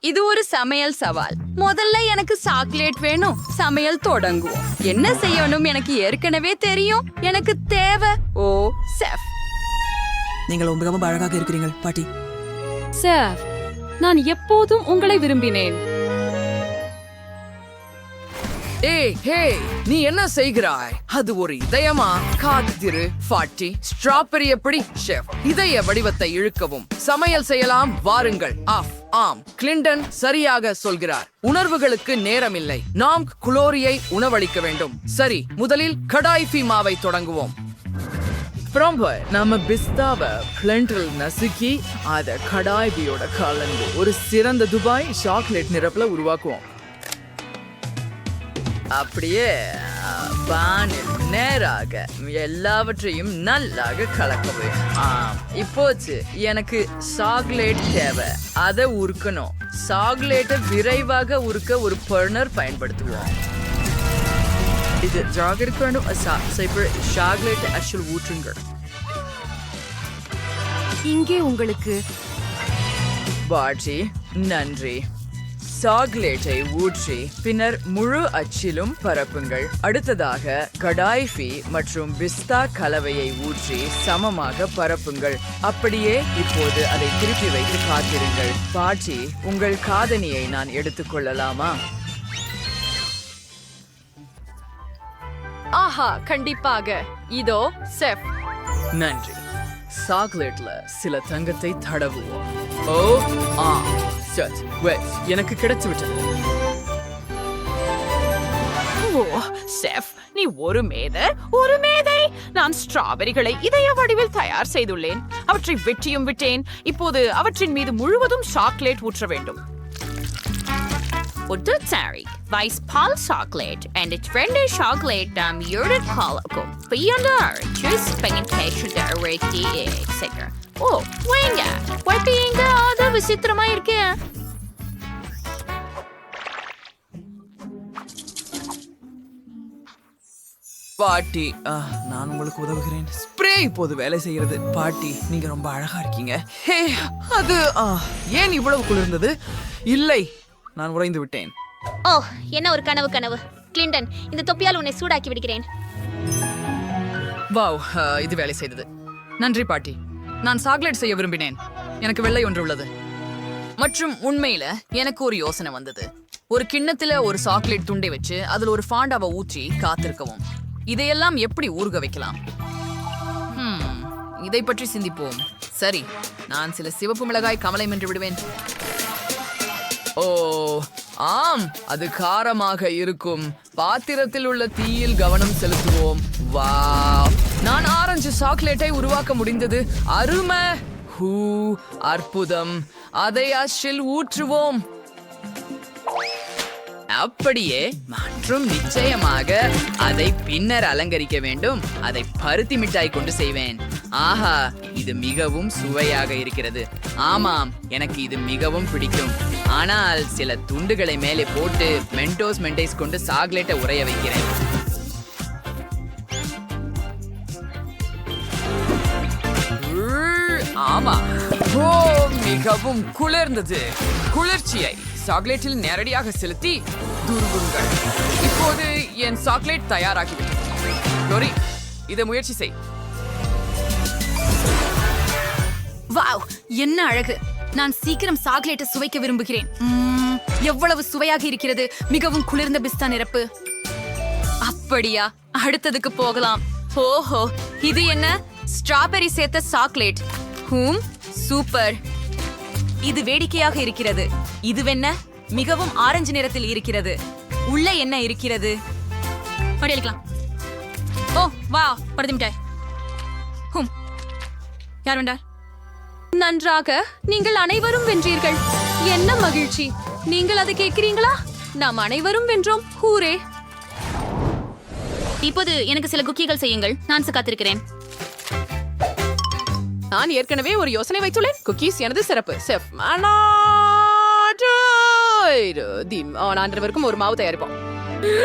இது ஒரு சமையல் சவால். முதல்ல எனக்கு சாக்லேட் வேணும். சமையல் தொடங்குவோம். என்ன செய்யணும் எனக்கு ஏற்கனவே தெரியும். எனக்கு தேவை. Oh chef. நீங்கள் மிகவும் அழகாக இருக்கிறீர்கள் பாட்டி. சார் நான் எப்போதும் உங்களை விரும்பினேன். ஏய் ஹே நீ என்ன செய்கிறாய்? அது ஒரு இதயமா? காத்திரு ஃபாட்டி ஸ்ட்ராபெரி எப்படி ஷெஃப் இதய வடிவத்தை இழுக்கவும். சமையல் செய்யலாம் வாருங்கள். ஆஃப். ஆம் கிளின்டன் சரியாக சொல்கிறார். உணர்வுகளுக்கு நேரமில்லை. நாம் குளோரியை உணவளிக்க வேண்டும். சரி முதலில் கடாய்ஃபி மாவை தொடங்குவோம். ரொம்ப நம்ம பிஸ்தாவை பிளண்டில் நசுக்கி அதை கடாய்பியோட கலந்து ஒரு சிறந்த துபாய் சாக்லேட் நிரப்புல உருவாக்குவோம். அப்படியே பானில் நேராக எல்லாவற்றையும் நல்லாக கலக்கவே ஆம் இப்போச்சு எனக்கு சாக்லேட் தேவை. அதை உருக்கணும். சாக்லேட்டை விரைவாக உருக்க ஒரு பர்னர் பயன்படுத்துவோம். இது ஜாகிரதைக்கு வேண்டும் சாக்லேட் அச்சுள் ஊற்றுங்கள். இங்கே உங்களுக்கு பாட்சி நன்றி. சாக்லேட்டை ஊற்றி பின்னர் முழு அச்சிலும் பரப்புங்கள். அடுத்ததாக கடாய்ஃபி மற்றும் பிஸ்தா கலவையை ஊற்றி சமமாக பரப்புங்கள். அப்படியே இப்போது அதை திருப்பி வைத்து காத்திருங்கள். பாட்டி உங்கள் காதணியை நான் எடுத்துக்கொள்ளலாமா ஆஹா கண்டிப்பாக. இதோ செஃப். நன்றி. சாக்லேட்ல சில தங்கத்தை தடவுவோம். ஓ ஆ சர்ச் வெல்ஸ் எனக்கு கிடைச்சு விட்டது ஓ செஃப் நீ ஒரு மேதை ஒரு மேதை நான் ஸ்ட்ராபெரிகளை இதய வடிவில் தயார் செய்துள்ளேன் அவற்றை வெட்டியும் விட்டேன் இப்போது அவற்றின் மீது முழுவதும் சாக்லேட் ஊற்ற வேண்டும் ஒட்டு சாரி வைஸ் பால் சாக்லேட் அண்ட் ஃப்ரெண்டு சாக்லேட் நாம் யூரிக் காலக்கும் பியண்டார் ஜூஸ் பெங்கன் கேஷ் டரேட்டி எக்ஸெட்ரா ஓ வேங்க வைப்பீங்க other விசித்திரமா இருக்கே? பாட்டி நான் உங்களுக்கு உதவுகிறேன். ஸ்ப்ரே இப்போது வேலை செய்கிறது. பாட்டி நீங்க ரொம்ப அழகா இருக்கீங்க. ஹே அது ஏன் இவ்வளவு குளிர்ந்தது? இல்லை நான் உறைந்து விட்டேன். ஓ என்ன ஒரு கனவு கனவு. கிளின்டன் இந்த தொப்பியால் உன்னை சூடாக்கி விடுகிறேன். வாவ் இது வேலை செய்தது. நன்றி பாட்டி. நான் சாக்லேட் செய்ய விரும்பினேன். எனக்கு வெள்ளை ஒன்று உள்ளது. மற்றும் உண்மையில எனக்கு ஒரு யோசனை வந்தது. ஒரு கிண்ணத்துல ஒரு சாக்லேட் துண்டை வச்சு அதுல ஒரு ஃபாண்டாவை ஊற்றி காத்திருக்கவும். இதையெல்லாம் எப்படி ஊறுக வைக்கலாம்? இதை பற்றி சிந்திப்போம். சரி நான் சில சிவப்பு மிளகாய் கமலை மென்று விடுவேன். ஓ ஆம் அது காரமாக இருக்கும். பாத்திரத்தில் உள்ள தீயில் கவனம் செலுத்துவோம். வாவ். நான் ஆரஞ்சு சாக்லேட்டை உருவாக்க முடிந்தது. அருமை ஹூ அற்புதம். அதை அஷில் ஊற்றுவோம். அப்படியே மற்றும் நிச்சயமாக அதை பின்னர் அலங்கரிக்க வேண்டும். அதை பருத்தி மிட்டாய் கொண்டு செய்வேன். ஆஹா இது மிகவும் சுவையாக இருக்கிறது. ஆமாம் எனக்கு இது மிகவும் பிடிக்கும். ஆனால் சில துண்டுகளை மேலே போட்டு மென்டோஸ் மெண்டைஸ் கொண்டு சாக்லேட்டை உறைய வைக்கிறேன். ஆமா. ஓ மிகவும் குளிர்ந்தது. குளிர்ச்சியை சாக்லேட்டில் நேரடியாக செலுத்தி துருவுங்கள் இப்போது என் சாக்லேட் தயாராகிவிட்டது. லோரி இதை முயற்சி செய். வாவ் என்ன அழகு. நான் சீக்கிரம் சாக்லேட்டை சுவைக்க விரும்புகிறேன். எவ்வளவு சுவையாக இருக்கிறது. மிகவும் குளிர்ந்த பிஸ்தா நிரப்பு. அப்படியா? அடுத்ததுக்கு போகலாம். ஓஹோ இது என்ன? ஸ்ட்ராபெரி சேர்த்த சாக்லேட். ஹூம் சூப்பர். இது வேடிக்கையாக இருக்கிறது. இதுவென்ன? மிகவும் ஆரஞ்சு நிறத்தில் இருக்கிறது. உள்ள என்ன இருக்கிறது? படியளிக்கலாம் ஓ வா படுத்து மிட்டாய். ஹூம். யார் வேண்டார் நன்றாக நீங்கள் அனைவரும் வென்றீர்கள். என்ன மகிழ்ச்சி. நீங்கள் அதை கேட்கிறீங்களா? நாம் அனைவரும் வென்றோம். ஹூரே. இப்போது எனக்கு சில குக்கீகள் செய்யுங்கள். நான் காத்திருக்கிறேன். நான் ஏற்கனவே ஒரு யோசனை வைத்துள்ளேன். குக்கீஸ் எனது சிறப்பு. செஃப் தீம் அனைவருக்கும் ஒரு மாவு தயாரிப்போம்.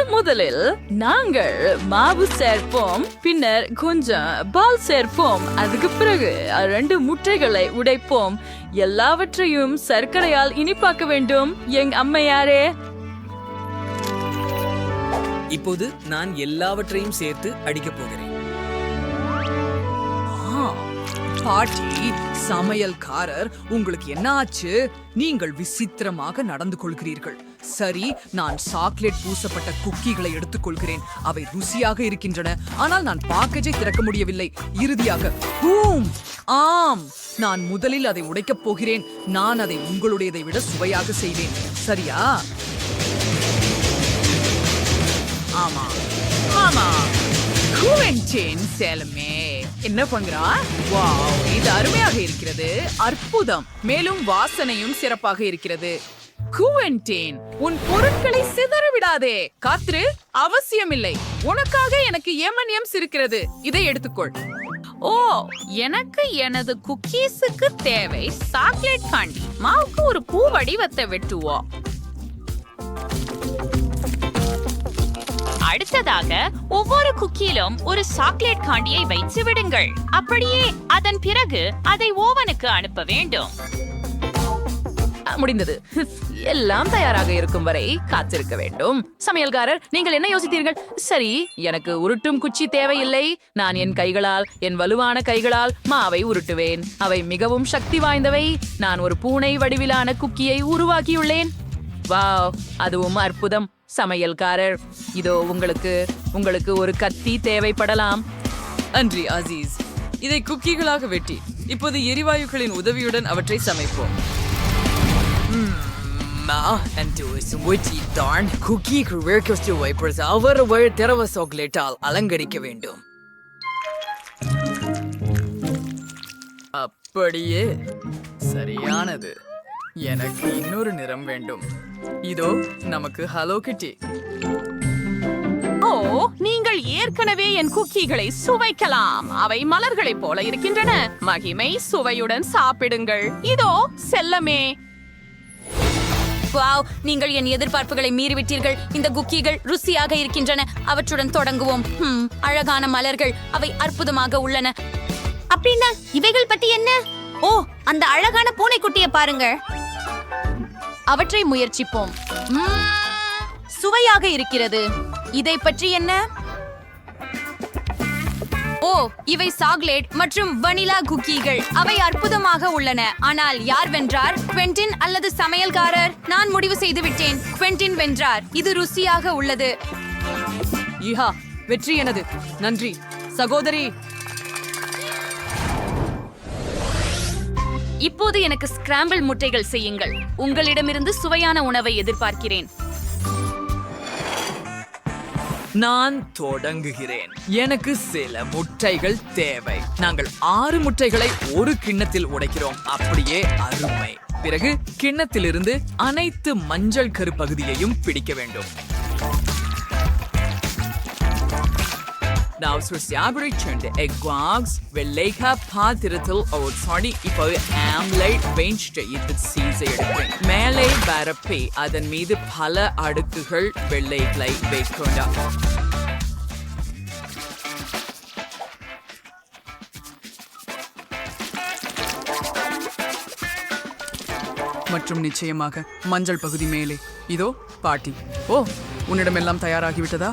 முதலில் நாங்கள் மாவு சேர்ப்போம். பின்னர் கொஞ்சம் பால் சேர்ப்போம். அதுக்கு பிறகு ரெண்டு முட்டைகளை உடைப்போம். எல்லாவற்றையும் சர்க்கரையால் இனிப்பாக்க வேண்டும். எங் அம்மையாரே. இப்போது நான் எல்லாவற்றையும் சேர்த்து அடிக்கப் போகிறேன். பாட்டி சமையல்காரர் உங்களுக்கு என்ன ஆச்சு? நீங்கள் விசித்திரமாக நடந்து கொள்கிறீர்கள். சரி நான் சாக்லேட் பூசப்பட்ட குக்கீகளை எடுத்துக்கொள்கிறேன் அவை ருசியாக இருக்கின்றன. ஆனால் நான் பாக்கேஜை திறக்க முடியவில்லை. இறுதியாக பூம் ஆம் நான் முதலில் அதை உடைக்கப் போகிறேன். நான் அதை உங்களுடையதை விட சுவையாக செய்வேன். சரியா? ஆமா. ஆமா. குவென்டின் சேலமே. என்ன பண்றான் வாவ் இது அருமையாக இருக்கிறது. அற்புதம். மேலும் வாசனையும் சிறப்பாக இருக்கிறது. குவென்டின் உன் பொருட்களை சிதற விடாதே. காத்ரு அவசியமில்லை. உனக்காக எனக்கு எம்என்எம்ஸ் இருக்கிறது. இதை எடுத்துக்கொள். ஓ எனக்கு எனது குக்கீஸுக்கு தேவை சாக்லேட் காண்டி. மாவுக்கு ஒரு பூ வடிவத்தை வெட்டுவோம் அடுத்ததாக ஒவ்வொரு குக்கியிலும் ஒரு சாக்லேட் காண்டியை வைத்து விடுங்கள். அப்படியே அதன் பிறகு அதை ஓவனுக்கு அனுப்ப வேண்டும். முடிந்தது. எல்லாம் தயாராக இருக்கும் வரை காத்திருக்க வேண்டும். சமையல்காரர் நீங்கள் என்ன யோசித்தீர்கள்? சரி எனக்கு உருட்டும் குச்சி தேவையில்லை. நான் என் கைகளால் என் வலுவான கைகளால் மாவை உருட்டுவேன். அவை மிகவும் சக்தி வாய்ந்தவை. நான் ஒரு பூனை வடிவிலான குக்கியை உருவாக்கியுள்ளேன். வாவ் அதுவும் அற்புதம். சமையல்காரர். இதோ உங்களுக்கு உங்களுக்கு ஒரு கத்தி தேவைப்படலாம். அன்றி அசீஸ். இதை குக்கிகளாக வெட்டி இப்போது எரிவாயுக்களின் உதவியுடன் அவற்றை சமைப்போம். தான் வைப்பர்ஸ் அவர் திரவ சாக்லேட்டால் அலங்கரிக்க வேண்டும். அப்படியே சரியானது. எனக்கு இன்னொரு நிறம் வேண்டும். இதோ நமக்கு ஹலோ கிட்டி ஓ நீங்கள் ஏற்கனவே என் குக்கீகளை சுவைக்கலாம். அவை மலர்களைப் போல இருக்கின்றன. மகிமை சுவையுடன் சாப்பிடுங்கள். இதோ செல்லமே. வாவ் நீங்கள் என் எதிர்பார்ப்புகளை மீறிவிட்டீர்கள். இந்த குக்கீகள் ருசியாக இருக்கின்றன. அவற்றுடன் தொடங்குவோம். ஹம், அழகான மலர்கள். அவை அற்புதமாக உள்ளன. அப்படின்னா இவைகள் பத்தி என்ன? ஓ அந்த அழகான பூனைக்குட்டியை பாருங்க அவற்றை முயற்சிப்போம். சுவையாக இருக்கிறது. இதை பற்றி என்ன? ஓ இவை சாக்லேட் மற்றும் வனிலா குக்கீகள். அவை அற்புதமாக உள்ளன. ஆனால் யார் வென்றார்? குவென்டின் அல்லது சமையல்காரர்? நான் முடிவு செய்து விட்டேன் குவென்டின் வென்றார். இது ருசியாக உள்ளது. ஈஹா வெற்றி எனது. நன்றி. சகோதரி. இப்போது எனக்கு ஸ்கிராம்பிள் முட்டைகள் செய்யுங்கள். உங்களிடமிருந்து சுவையான உணவை எதிர்பார்க்கிறேன். நான் தொடங்குகிறேன். எனக்கு சில முட்டைகள் தேவை. நாங்கள் ஆறு முட்டைகளை ஒரு கிண்ணத்தில் உடைக்கிறோம். அப்படியே அருமை. பிறகு கிண்ணத்திலிருந்து அனைத்து மஞ்சள் கரு பகுதியையும் பிடிக்க வேண்டும். Now, så jag kände äggwags, பாத்திரத்தில் ஒரு சொடி இப்போ ஆம்லைட் பெஞ்ச் செய்து சீசை எடுக்கிறேன் மேலே பரப்பி அதன் மீது பல அடுக்குகள் வெள்ளைகளை வைக்கொண்டாம் மற்றும் நிச்சயமாக மஞ்சள் பகுதி மேலே. இதோ பாட்டி. ஓ உன்னிடம் எல்லாம் தயாராகிவிட்டதா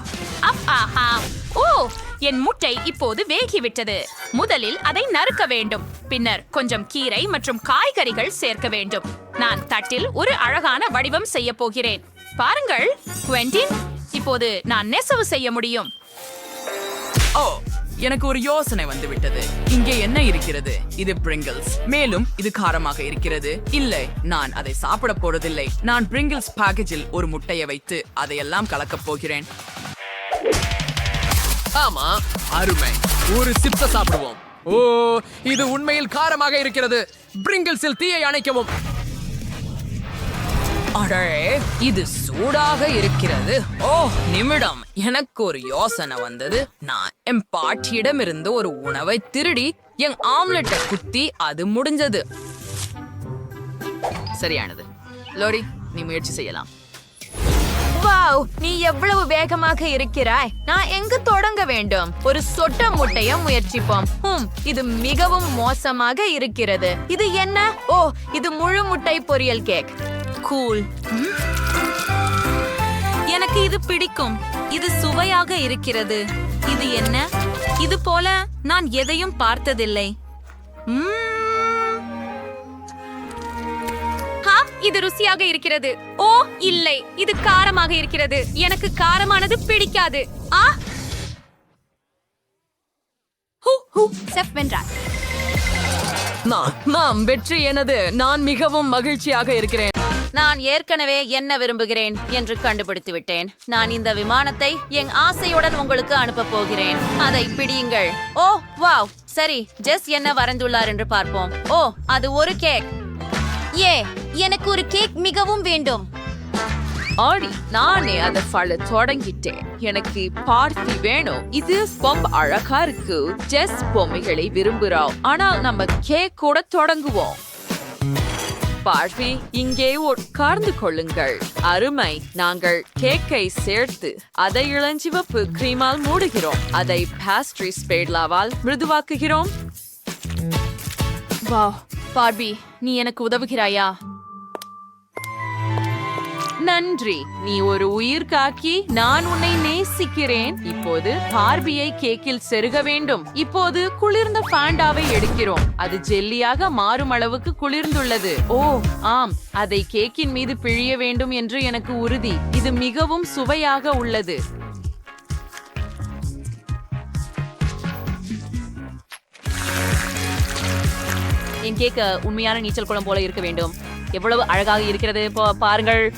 ஓ என் முட்டை இப்போது வேகிவிட்டது. முதலில் அதை நறுக்க வேண்டும். பின்னர் கொஞ்சம் கீரை மற்றும் காய்கறிகள் சேர்க்க வேண்டும். நான் தட்டில் ஒரு அழகான வடிவம் செய்ய போகிறேன். பாருங்கள் குவெண்டின் இப்போது நான் நெசவு செய்ய முடியும். ஓ எனக்கு ஒரு யோசனை வந்து விட்டது இங்கே என்ன இருக்கிறது? இது பிரிங்கிள்ஸ் மேலும் இது காரமாக இருக்கிறது. இல்லை நான் அதை சாப்பிட போறதில்லை. நான் பிரிங்கிள்ஸ் பேக்கேஜில் ஒரு முட்டையை வைத்து அதையெல்லாம் கலக்கப் போகிறேன். ஆமா அருமை. ஒரு சிப்ஸ சாப்பிடுவோம். ஓ இது உண்மையில் காரமாக இருக்கிறது. பிரிங்கிள்ஸில் தீயை அணைக்கவும். அடே இது சூடாக இருக்கிறது. ஓ நிமிடம். எனக்கு ஒரு யோசனை வந்தது. நான் என் பாட்டியிடம் இருந்து ஒரு உணவை திருடி என் ஆம்லெட்டை குத்தி அது முடிஞ்சது. சரியானது. லோரி நீ முயற்சி செய்யலாம். வாவ் நீ எவ்வளவு வேகமாக இருக்கிறாய்? நான் எங்கு தொடங்க வேண்டும்? ஒரு சொட்ட முட்டைய முயற்சிப்போம். ஹம் இது மிகவும் மோசமாக இருக்கிறது. இது என்ன? ஓ இது முழு முட்டை பொரியல் கேக். கூல். எனக்கு இது பிடிக்கும். இது சுவையாக இருக்கிறது. இது என்ன? இது போல நான் எதையும் பார்த்ததில்லை. உம் இது ருசியாக இருக்கிறது. ஓ இல்லை. இது காரமாக இருக்கிறது. எனக்கு காரமானது பிடிக்காது. ஆ? செஃப் வென்றார். நான் நாம் வெற்றி எனது. நான் மிகவும் மகிழ்ச்சியாக இருக்கிறேன். நான் ஏற்கனவே என்ன விரும்புகிறேன் என்று கண்டுபிடித்து விட்டேன். நான் இந்த விமானத்தை என் ஆசையுடன் உங்களுக்கு அனுப்ப போகிறேன். அதை பிடியுங்கள். Oh wow. சரி ஜெஸ் என்ன வரைந்துள்ளார் என்று பார்ப்போம். ஓ அது ஒரு கேக். ஏ எனக்கு ஒரு கேக் மிகவும் வேண்டும். ஆடி நானே அதை பழ தொடங்கிட்டேன். எனக்கு பார்ட்டி வேணும். இது ரொம்ப அழகா இருக்கு. ஜெஸ் பொம்மைகளை விரும்புறோம். ஆனால் நம்ம கேக் கூட தொடங்குவோம். பார்வி இங்கே உட்கார்ந்து கொள்ளுங்கள். அருமை நாங்கள் கேக்கை சேர்த்து அதை இளஞ்சிவப்பு கிரீமால் மூடுகிறோம். அதை பாஸ்ட்ரி ஸ்பேட்லாவால் மிருதுவாக்குகிறோம். வா பார்பி நீ எனக்கு உதவுகிறாயா? நன்றி. நீ ஒரு உயிர் காக்கி நான் உன்னை நேசிக்கிறேன். இப்போது பார்பியை கேக்கில் செருக வேண்டும். இப்போது குளிர்ந்த பாண்டாவை எடுக்கிறோம். அது ஜெல்லியாக மாறும் அளவுக்கு குளிர்ந்துள்ளது. ஓ ஆம். அதை கேக்கின் மீது பிழிய வேண்டும் என்று எனக்கு உறுதி. இது மிகவும் சுவையாக உள்ளது. என் கேக்க உண்மையான நீச்சல் குளம் போல இருக்க வேண்டும். எவ்வளவு அழகாக இருக்கிறது. பாருங்கள்.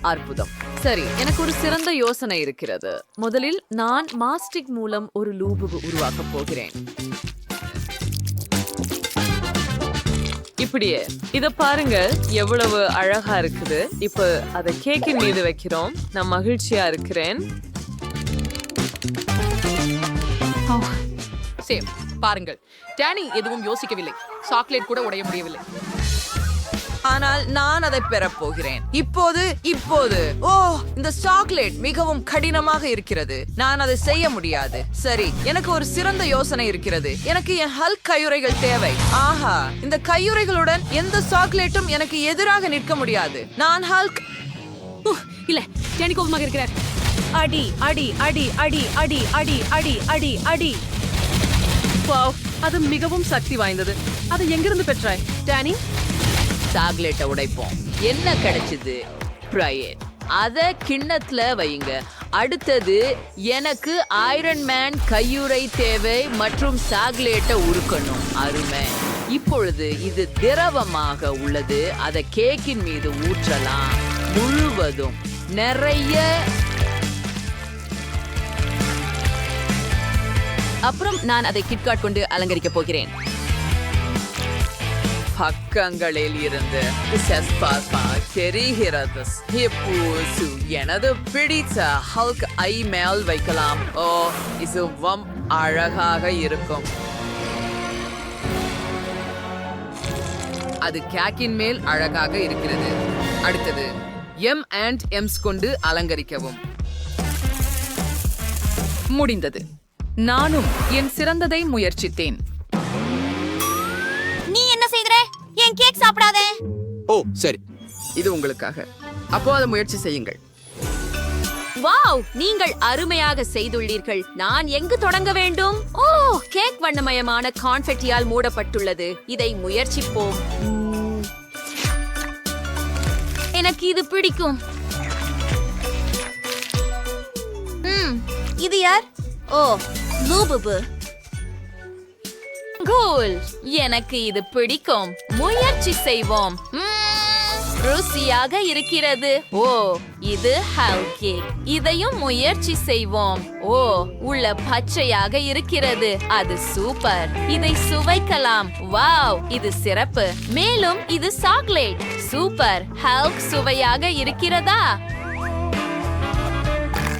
அற்புதம். சரி எனக்கு ஒரு சிறந்த யோசனை இருக்கிறது. முதலில் நான் மாஸ்டிக் மூலம் ஒரு லூபு உருவாக்கப் போகிறேன். இப்படியே இத பாருங்க எவ்வளவு அழகா இருக்குது. இப்ப அத கேக்கின் மீது வைக்கிறோம். நான் மகிழ்ச்சியா இருக்கிறேன். சேம். பாருங்கள். டேனி எதுவும் யோசிக்கவில்லை. சாக்லேட் கூட உடைய முடியவில்லை. ஆனால் நான் அதை பெறப் போகிறேன். இப்போது இப்போது. ஓ இந்த சாக்லேட் மிகவும் கடினமாக இருக்கிறது. நான் அதை செய்ய முடியாது. சரி எனக்கு ஒரு சிறந்த யோசனை இருக்கிறது. எனக்கு என் ஹல்க் கையுறைகள் தேவை. ஆஹா இந்த கையுறைகளுடன் எந்த சாக்லேட்டும் எனக்கு எதிராக நிற்க முடியாது. நான் ஹல்க் இல்ல டேனி கோபமாக இருக்கிறார். அடி அடி அடி அடி அடி அடி அடி அடி அடி. வாவ் அது மிகவும் சக்தி வாய்ந்தது. அதை எங்கிருந்து பெற்றாய்? டேனி சாக்லேட்டை உடைப்போம். என்ன கிடைச்சது? ப்ரையட் அதை கிண்ணத்துல வையுங்க. அடுத்தது எனக்கு ஐரன் மேன் கையுறை தேவை மற்றும் சாக்லேட்டை உருக்கணும். அருமை. இப்பொழுது இது திரவமாக உள்ளது. அதை கேக்கின் மீது ஊற்றலாம். முழுவதும். நிறைய. அப்புறம் நான் அதை கிட்காட் கொண்டு அலங்கரிக்க போகிறேன். பக்கங்களில் இருந்து தெரிகிறது இப்போது எனது பிடித்த ஹல்க் ஐ மேல் வைக்கலாம். ஓ இதுவும் அழகாக இருக்கும். அது கேக்கின் மேல் அழகாக இருக்கிறது. அடுத்தது எம் அண்ட் எம்ஸ் கொண்டு அலங்கரிக்கவும். முடிந்தது. நானும் என் சிறந்ததை முயற்சித்தேன். ஓ சரி. இது உங்களுக்காக. அப்போ அதை முயற்சி செய்யுங்கள். வாவ் நீங்கள் அருமையாக செய்துள்ளீர்கள். நான் எங்கு தொடங்க வேண்டும்? ஓ கேக் வண்ணமயமான கான்ஃபெட்டியால் மூடப்பட்டுள்ளது. இதை முயற்சிப்போம். எனக்கு இது பிடிக்கும். இது யார்? ஓ லூபுபு கோல் எனக்கு இது பிடிக்கும். முயற்சி செய்வோம். ம்ம். ருசியாக இருக்கிறது. ஓ இது ஹல் கேக். இதையும் முயற்சி செய்வோம். ஓ உள்ள பச்சையாக இருக்கிறது. அது சூப்பர். இதை சுவைக்கலாம். வாவ் இது சிறப்பு. மேலும் இது சாக்லேட். சூப்பர். ஹல்க் சுவையாக இருக்கிறதா?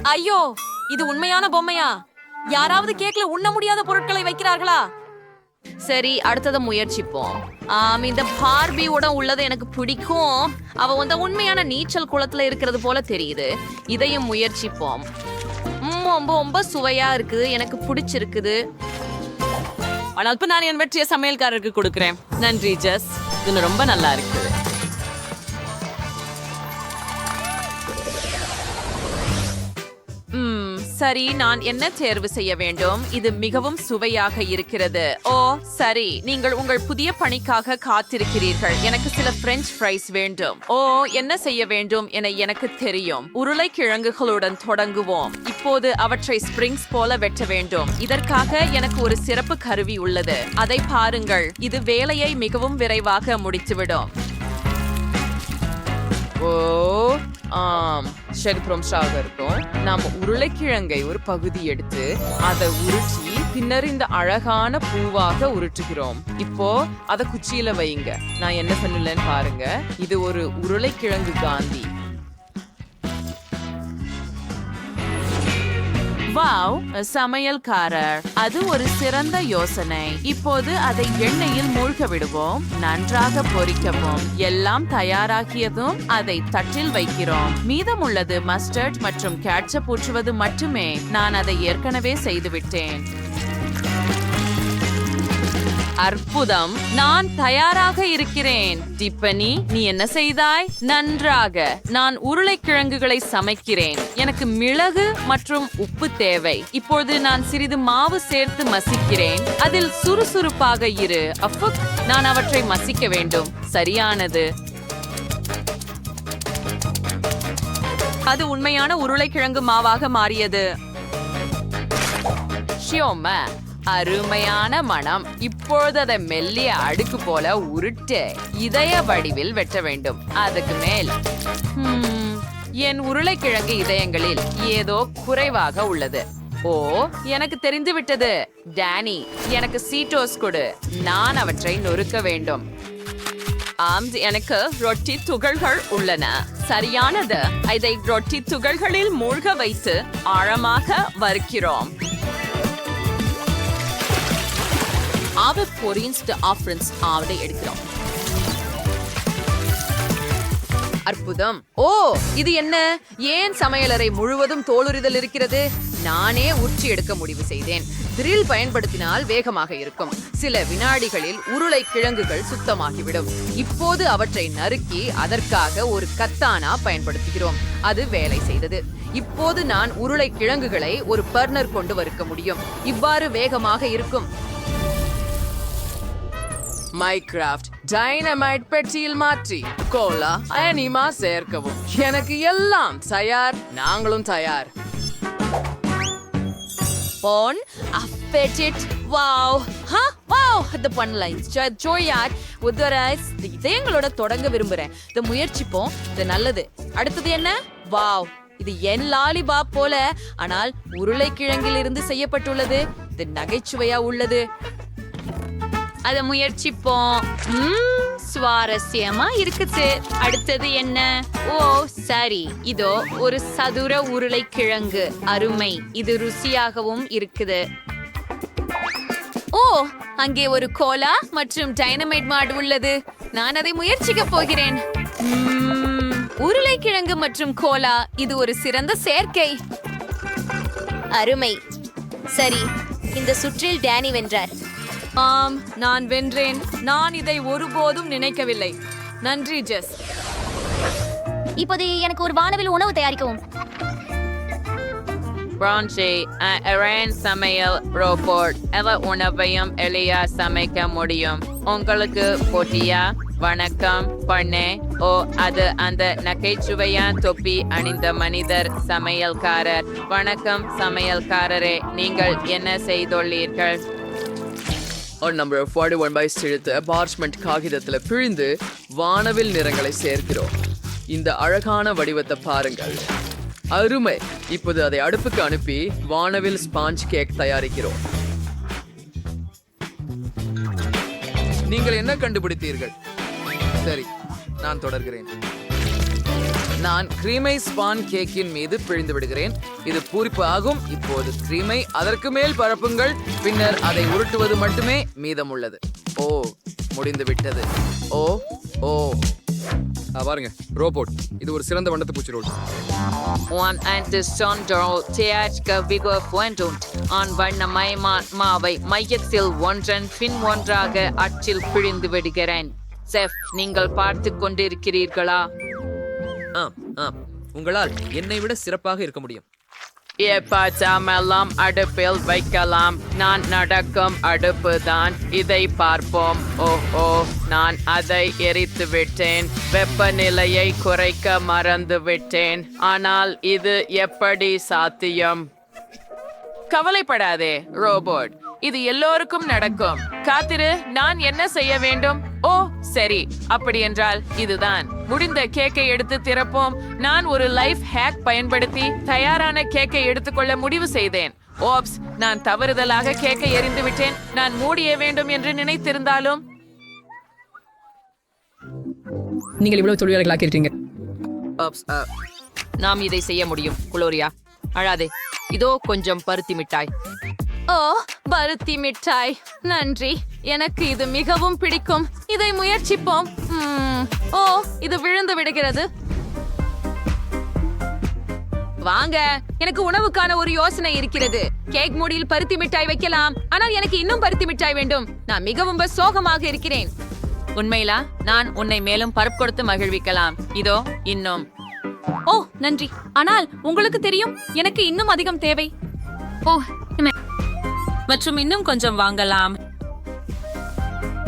ஐயோ இது உண்மையான பொம்மையா? யாராவது கேக்ல உண்ண முடியாத பொருட்களை வைக்கிறார்களா? சரி அடுத்ததை முயற்சிப்போம். ஆம் இந்த பார்பியோட உள்ளது எனக்கு பிடிக்கும். அவ வந்து உண்மையான நீச்சல் குளத்துல இருக்கிறது போல தெரியுது. இதையும் முயற்சிப்போம். ரொம்ப ரொம்ப சுவையா இருக்குது. எனக்கு பிடிச்சிருக்குது. ஆனால் இப்ப நான் என் வெற்றிய சமையல்காரருக்கு கொடுக்குறேன். நன்றி ஜஸ். இது ரொம்ப நல்லா இருக்குது சரி நான் என்ன தேர்வு செய்ய வேண்டும்? இது மிகவும் சுவையாக இருக்கிறது. ஓ சரி நீங்கள் உங்கள் புதிய பணிக்காக காத்திருக்கிறீர்கள். எனக்கு சில பிரெஞ்ச் ஃப்ரைஸ் வேண்டும். ஓ என்ன செய்ய வேண்டும் என எனக்கு தெரியும். உருளைக்கிழங்குகளுடன் தொடங்குவோம். இப்போது அவற்றை ஸ்ப்ரிங்ஸ் போல வெட்ட வேண்டும். இதற்காக எனக்கு ஒரு சிறப்பு கருவி உள்ளது. அதை பாருங்கள். இது வேலையை மிகவும் விரைவாக முடித்துவிடும். ஓ ஆம். ஷெல்ப்ரோம்ஸாக இருக்கும் நாம் உருளைக்கிழங்கை ஒரு பகுதி எடுத்து அதை உருட்டி பின்னர் இந்த அழகான பூவாக உருட்டுகிறோம். இப்போ அதை குச்சியில வைங்க நான் என்ன பண்ணலன்னு பாருங்க. இது ஒரு உருளைக்கிழங்கு காந்தி. வாவ் சமையல்காரர். அது ஒரு சிறந்த யோசனை. இப்போது அதை எண்ணெயில் மூழ்க விடுவோம். நன்றாக பொரிக்கவும் எல்லாம் தயாராகியதும் அதை தட்டில் வைக்கிறோம். மீதமுள்ளது மஸ்டர்ட் மற்றும் கேட்சப் ஊற்றுவது மட்டுமே. நான் அதை ஏற்கனவே செய்துவிட்டேன். அற்புதம். நான் தயாராக இருக்கிறேன். டிப்பனி நீ என்ன செய்தாய்? நன்றாக. நான் உருளைக்கிழங்குகளை சமைக்கிறேன். எனக்கு மிளகு மற்றும் உப்பு தேவை. இப்பொழுது நான் சிறிது மாவு சேர்த்து மசிக்கிறேன். அதில் சுறுசுறுப்பாக இரு. அஃபுக் நான் அவற்றை மசிக்க வேண்டும். சரியானது. அது உண்மையான உருளைக்கிழங்கு மாவாக மாறியது. ஷியோமா. அருமையான மனம் இப்பொழுது அதை மெல்லிய அடுக்கு போல உருட்டு இதய வடிவில் வெட்ட வேண்டும். அதுக்கு மேல் என் உருளைக்கிழங்கு இதயங்களில் ஏதோ குறைவாக உள்ளது. ஓ எனக்கு தெரிந்து விட்டது. டேனி எனக்கு சீட்டோஸ் கொடு. நான் அவற்றை நொறுக்க வேண்டும். ஆம் எனக்கு ரொட்டி துகள்கள் உள்ளன. சரியானது. இதை ரொட்டி துகள்களில் மூழ்க வைத்து ஆழமாக வறுக்கிறோம். ஆவ பொரின்ஸ்ட் ஆஃப்ரன்ஸ் ஆவடை எடுக்கிறோம் அற்புதம் ஓ இது என்ன ஏன் சமையலறை முழுவதும் தோலுரிதல் இருக்கிறது நானே உச்சி எடுக்க முடிவு செய்தேன் திரில் பயன்படுத்தினால் வேகமாக இருக்கும் சில வினாடிகளில் உருளை கிழங்குகள் சுத்தமாகிவிடும் இப்போது அவற்றை நறுக்கி அதற்காக ஒரு கத்தானா பயன்படுத்துகிறோம் அது வேலை செய்தது இப்போது நான் உருளை கிழங்குகளை ஒரு பர்னர் கொண்டு வறுக்க முடியும் இவ்வாறு வேகமாக இருக்கும் மைக்ராஃப்ட் டைனமைட் பெட்டியில் மாற்றி கோலா அனிமா சேர்க்கவும். எனக்கு எல்லாம் தயார் நாங்களும் தயார். Bon appetit wow ha wow இது பண்ணல. ஜோயாட் உதராய்ஸ் இதயங்களோட தொடங்க விரும்புறேன். இதை முயற்சிப்போம். இது நல்லது. அடுத்தது என்ன? வாவ் இது என் லாலிபாப் போல ஆனால் உருளைக்கிழங்கில் இருந்து செய்யப்பட்டுள்ளது. இது நகைச்சுவையா உள்ளது. அதை முயற்சிப்போம். சுவாரஸ்யமா இருக்குது. அடுத்தது என்ன? ஓ சரி. இதோ ஒரு சதுர உருளைக்கிழங்கு. அருமை. இது ருசியாகவும் இருக்குது. ஓ அங்கே ஒரு கோலா மற்றும் டைனமைட் மாடு உள்ளது. நான் அதை முயற்சிக்க போகிறேன். உருளைக்கிழங்கு மற்றும் கோலா. இது ஒரு சிறந்த சேர்க்கை. அருமை. சரி இந்த சுற்றில் டேனி வென்றார். ஆம் நான் வென்றேன். நான் இதை ஒருபோதும் நினைக்கவில்லை. நன்றி ஜெஸ். இப்போது எனக்கு ஒரு வானவில் உணவு தயாரிக்கவும். பிரான்ச்சி அரேன் சமையல் ரோபோட். எவ உணவையும் எளியா சமைக்க முடியும். உங்களுக்கு போட்டியா வணக்கம் பண்ணே ஓ அது அந்த நகைச்சுவையான தொப்பி அணிந்த மனிதர் சமையல்காரர். வணக்கம் சமையல்காரரே நீங்கள் என்ன செய்துள்ளீர்கள்? ஒரு நம்பர் ஃபார்ட்டி ஒன் பை எடுத்து பார்ச்மெண்ட் காகிதத்தில் பிழிந்து வானவில் நிறங்களை சேர்க்கிறோம். இந்த அழகான வடிவத்தை பாருங்கள். அருமை. இப்போது அதை அடுப்புக்கு அனுப்பி வானவில் ஸ்பாஞ்ச் கேக் தயாரிக்கிறோம். நீங்கள் என்ன கண்டுபிடித்தீர்கள்? சரி நான் தொடர்கிறேன். நான் கிரீமை ஸ்பான் கேக்கின் மீது பிழிந்து விடுகிறேன். இது பூரிப்பு ஆகும் இப்போது கிரீமை அதற்கு மேல் பரப்புங்கள். பின்னர் அதை உருட்டுவது மட்டுமே மீதமுள்ளது. ஓ முடிந்து விட்டது. ஓ ஓ. பாருங்க. ரோபோட் இது ஒரு சிறந்த வண்ணத்து பூச்சி ரோல். One and sondral தேயாட்க விக வேண்டும் ஆண் வண்ணமயமான மாவை மையத்தில் ஒன்றன் பின் ஒன்றாக அச்சில் பிழிந்து விடுகிறேன். செஃப் நீங்கள் பார்த்து கொண்டிருக்கிறீர்களா? ஆம் ஆம். உங்களால் என்னை விட சிறப்பாக இருக்க முடியும். எப்பெல்லாம் அடுப்பில் வைக்கலாம். நான் நடக்கும் அடுப்பு தான் இதை பார்ப்போம். ஓஹோ நான் அதை எரித்து விட்டேன். வெப்பநிலையை குறைக்க மறந்து விட்டேன். ஆனால் இது எப்படி சாத்தியம்? கவலைப்படாதே ரோபோட். இது எல்லோருக்கும் நடக்கும். காத்திரு நான் என்ன செய்ய வேண்டும்? ஓ சரி. அப்படி என்றால் இதுதான். முடிந்த கேக்கை எடுத்து திறப்போம். நான் ஒரு லைஃப் ஹேக் பயன்படுத்தி தயாரான கேக்கை எடுத்துக்கொள்ள முடிவு செய்தேன். ஓப்ஸ் நான் தவறுதலாக கேக்கை எறிந்து விட்டேன். நான் மூடிய வேண்டும் என்று நினைத்திருந்தாலும். நீங்கள் இவ்வளவு தொழிலாளர்களாக இருக்கீங்க அப்ஸ், அ, நாம் இதை செய்ய முடியும். குளோரியா அழாதே. இதோ கொஞ்சம் பருத்தி மிட்டாய். ஓ பருத்தி மிட்டாய். நன்றி. எனக்கு இது மிகவும் பிடிக்கும். இதை முயற்சிப்போம். ஓ இது விழுந்து விடுகிறது. வாங்க. எனக்கு உணவுக்கான ஒரு யோசனை இருக்கிறது. கேக் மூடியில் பருத்தி மிட்டாய் வைக்கலாம். ஆனால் எனக்கு இன்னும் பருத்தி மிட்டாய் வேண்டும். நான் மிகவும் சோகமாக இருக்கிறேன். உண்மையிலா? நான் உன்னை மேலும் பருப்பு கொடுத்து மகிழ்விக்கலாம். இதோ இன்னும். ஓ நன்றி. ஆனால் உங்களுக்கு தெரியும் எனக்கு இன்னும் அதிகம் தேவை. ஓ மற்றும் இன்னும் கொஞ்சம் வாங்கலாம்.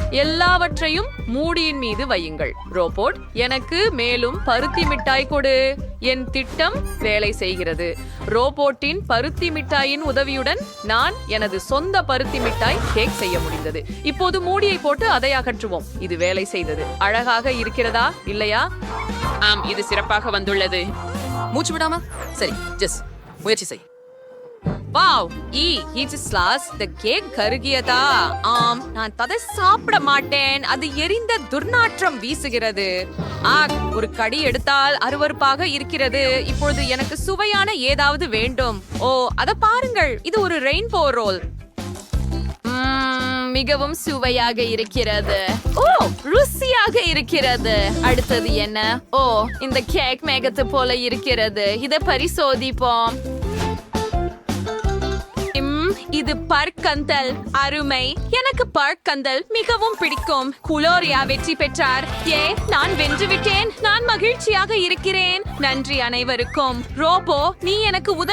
எல்லாவற்றையும் மூடியின் மீது வையுங்கள். ரோபோட் எனக்கு மேலும் பருத்தி மிட்டாய் கொடு. என் திட்டம் வேலை செய்கிறது. ரோபோட்டின் பருத்தி மிட்டாயின் உதவியுடன் நான் எனது சொந்த பருத்தி மிட்டாய் கேக் செய்ய முடிந்தது. இப்போது மூடியை போட்டு அதை அகற்றுவோம். இது வேலை செய்தது. அழகாக இருக்கிறதா? இல்லையா? ஆம் இது சிறப்பாக வந்துள்ளது. மூச்சு விடாம? சரி ஜஸ் முயற்சி செய். வாவ் ஈ ஹீட்ஸ்லாஸ் த கேக் கருகியதா? ஆம் நான் அதை சாப்பிட மாட்டேன். அது எரிந்த துர்நாற்றம் வீசுகிறது. ஆ ஒரு கடி எடுத்தால் அருவருப்பாக இருக்கிறது. இப்பொழுது எனக்கு சுவையான ஏதாவது வேண்டும். ஓ அத பாருங்கள். இது ஒரு ரெயின்போ ரோல். மிகவும் சுவையாக இருக்கிறது. ஓ ருசியாக இருக்கிறது. அடுத்தது என்ன? ஓ இந்த கேக் மேகத்தை போல இருக்கிறது. இதை பரிசோதிப்போம். இது பற்கந்தல் அருமை. எனக்கு பற்கந்தல் மிகவும் பிடிக்கும். குளோரியா வெற்றி பெற்றார். ஏ நான் வென்று விட்டேன் நான் மகிழ்ச்சியாக இருக்கிறேன். நன்றி அனைவருக்கும். ரோபோ நீ எனக்கு உதவி